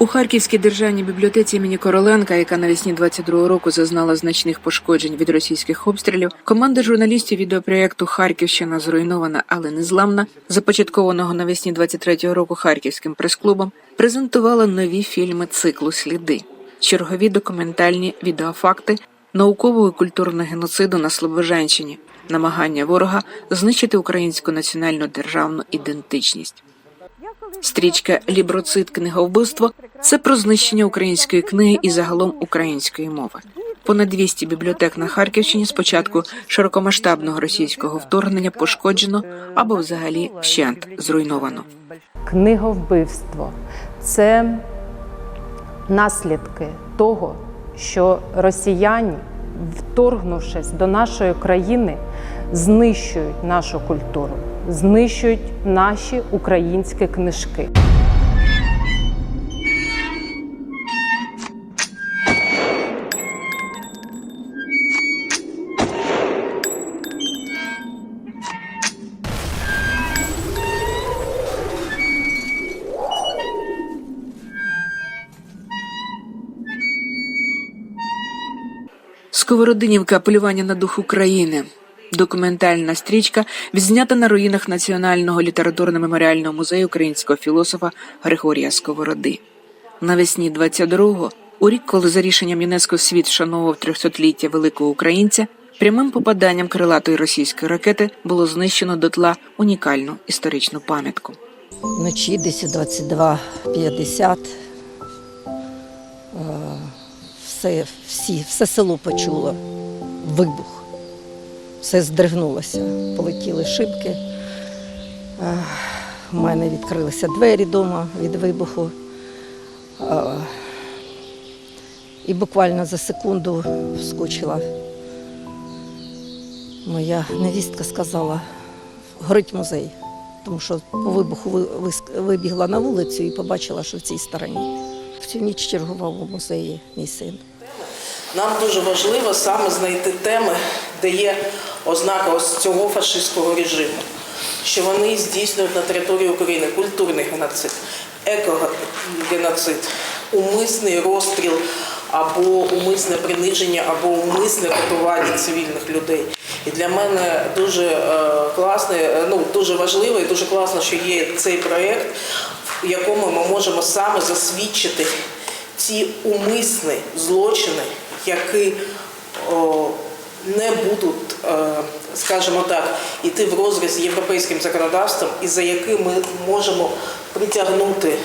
У Харківській державній бібліотеці імені Короленка, яка навесні 22-го року зазнала значних пошкоджень від російських обстрілів, команда журналістів відеопроєкту Харківщина зруйнована, але не зламна, започаткованого навесні 23-го року Харківським прес-клубом, презентувала нові фільми циклу Сліди, чергові документальні відеофакти наукового і культурного геноциду на Слобожанщині, намагання ворога знищити українську національну державну ідентичність. Стрічка Ліброцит книговбивство це про знищення української книги і загалом української мови. Понад 200 бібліотек на Харківщині з початку широкомасштабного російського вторгнення пошкоджено або взагалі вщент зруйновано. Книговбивство це наслідки того, що росіяни, вторгнувшись до нашої країни, знищують нашу культуру, знищують наші українські книжки. Сковородинівка полювання на дух України. Документальна стрічка відзнята на руїнах Національного літературно-меморіального музею українського філософа Григорія Сковороди. Навесні 22-го, у рік, коли за рішенням ЮНЕСКО світ вшановував 300-ліття великого українця, прямим попаданням крилатої російської ракети було знищено дотла унікальну історичну пам'ятку. Вночі десь о 22.50 е, все, всі, все село почуло вибух. Все здригнулося, полетіли шибки. У мене відкрилися двері вдома від вибуху. І буквально за секунду вскочила. Моя невістка сказала, горить музей тому що по вибуху вибігла на вулицю і побачила, що в цій стороні. Всю ніч чергував у музеї мій син. Нам дуже важливо саме знайти теми, де є ознака ось цього фашистського режиму, що вони здійснюють на території України культурний геноцид, екогеноцид, умисний розстріл або умисне приниження, або умисне катування цивільних людей. І для мене дуже е, класне, е, ну дуже важливо і дуже класно, що є цей проєкт, в якому ми можемо саме засвідчити ці умисні злочини, які не будуть, е, скажімо так, йти в розріз з європейським законодавством, і за яким ми можемо притягнути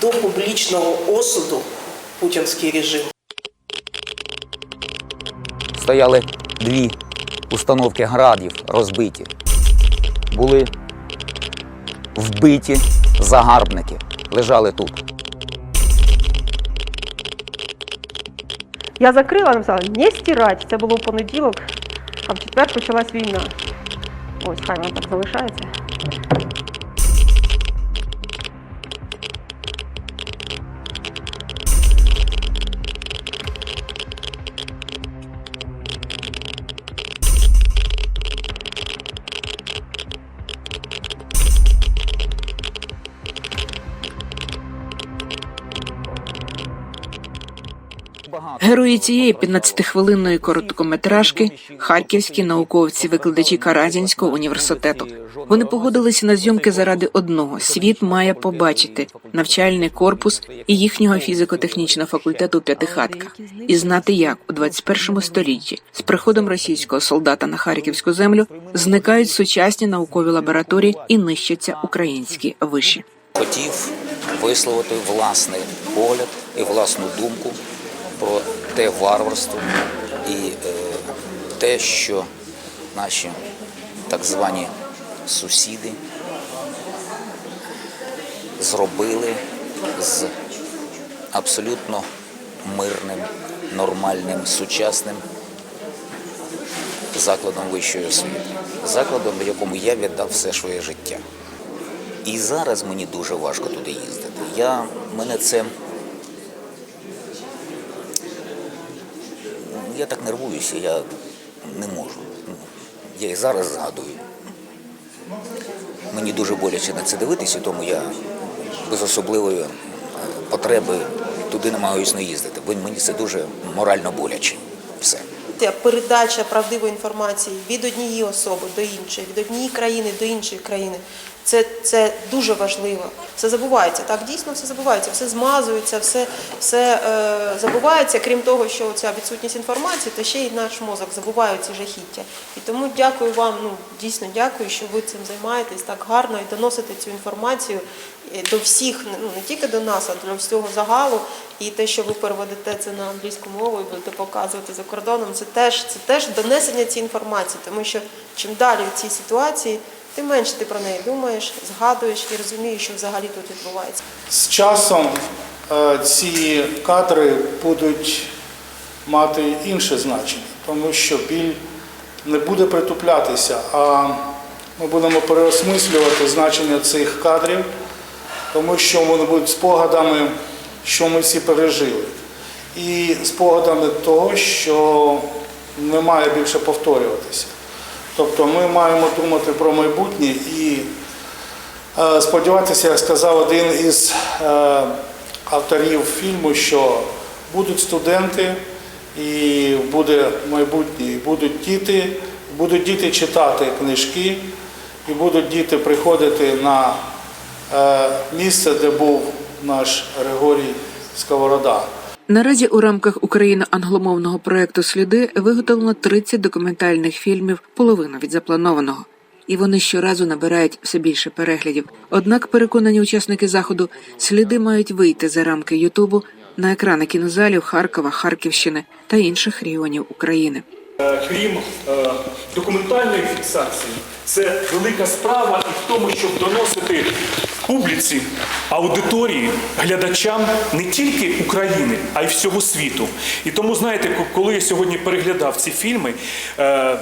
до публічного осуду путінський режим. стояли дві установки градів розбиті. Були вбиті загарбники, лежали тут. Я закрила, написала не стирати. Це було в понеділок, а в четвер почалась війна. Ось, хай вона так залишається. Герої цієї 15-хвилинної короткометражки харківські науковці-викладачі Каразінського університету. Вони погодилися на зйомки заради одного: світ має побачити навчальний корпус і їхнього фізико-технічного факультету П'ятихатка і знати, як у 21 столітті з приходом російського солдата на харківську землю зникають сучасні наукові лабораторії і нищаться українські виші. Хотів висловити власний погляд і власну думку про те варварство і е, те, що наші так звані сусіди зробили з абсолютно мирним, нормальним, сучасним закладом вищої освіти, закладом, в якому я віддав все своє життя. І зараз мені дуже важко туди їздити. Я, мене це. Я так нервуюся, я не можу. Я і зараз згадую. Мені дуже боляче на це дивитися, тому я без особливої е, потреби туди намагаюсь не їздити, бо мені це дуже морально боляче. Все. Передача правдивої інформації від однієї особи до іншої, від однієї країни до іншої країни. Це, це дуже важливо. Все забувається. Так, дійсно все забувається, все змазується, все, все е, забувається. Крім того, що ця відсутність інформації, то ще й наш мозок забуває ці жахіття. І тому дякую вам, ну дійсно дякую, що ви цим займаєтесь так гарно і доносите цю інформацію е, до всіх, ну не тільки до нас, а до всього загалу. І те, що ви переводите це на англійську мову і будете показувати за кордоном, це теж це теж донесення цієї інформації, тому що чим далі в цій ситуації, тим менше ти про неї думаєш, згадуєш і розумієш, що взагалі тут відбувається. З часом е, ці кадри будуть мати інше значення, тому що біль не буде притуплятися, а ми будемо переосмислювати значення цих кадрів, тому що вони будуть спогадами, що ми всі пережили. І спогадами того, що не має більше повторюватися. Тобто ми маємо думати про майбутнє і Е, Сподіватися, як сказав один із е, авторів фільму, що будуть студенти, і буде майбутнє, і будуть діти, будуть діти читати книжки, і будуть діти приходити на е, місце, де був наш Григорій Сковорода. Наразі у рамках україно-англомовного проекту Сліди виготовлено 30 документальних фільмів, половина від запланованого. І вони щоразу набирають все більше переглядів. Однак, переконані учасники заходу, сліди мають вийти за рамки Ютубу на екрани кінозалів Харкова, Харківщини та інших регіонів України. Е, Крім е, документальної фіксації, це велика справа і в тому, щоб доносити публіці, аудиторії, глядачам не тільки України, а й всього світу. І тому, знаєте, коли я сьогодні переглядав ці фільми, е,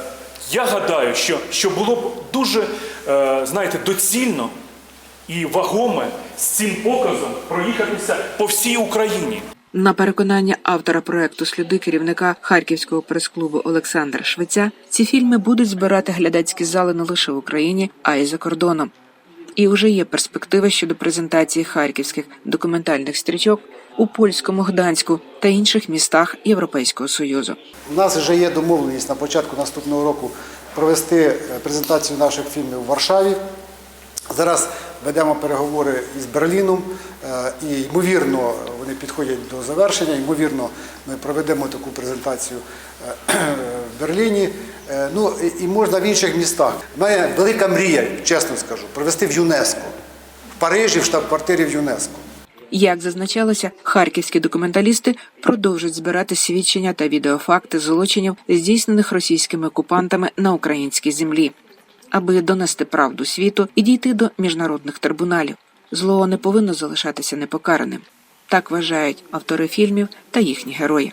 я гадаю, що, було б дуже, е, знаєте, доцільно і вагоме з цим показом проїхатися по всій Україні. На переконання автора проекту сліди керівника харківського прес-клубу Олександра Швеця, ці фільми будуть збирати глядацькі зали не лише в Україні, а й за кордоном. І вже є перспективи щодо презентації харківських документальних стрічок у польському Гданську та інших містах Європейського союзу. У нас вже є домовленість на початку наступного року провести е, презентацію наших фільмів у Варшаві. Зараз ведемо переговори із Берліном, е, і ймовірно, вони підходять до завершення. Ймовірно, ми проведемо таку презентацію е, в Берліні. Е, Ну і- можна в інших містах. Мене велика мрія, чесно скажу, провести в ЮНЕСКО в Парижі, в штаб-квартирі в ЮНЕСКО. Як зазначалося, харківські документалісти продовжують збирати свідчення та відеофакти злочинів, здійснених російськими окупантами на українській землі, аби донести правду світу і дійти до міжнародних трибуналів. Зло не повинно залишатися непокараним. Так вважають автори фільмів та їхні герої.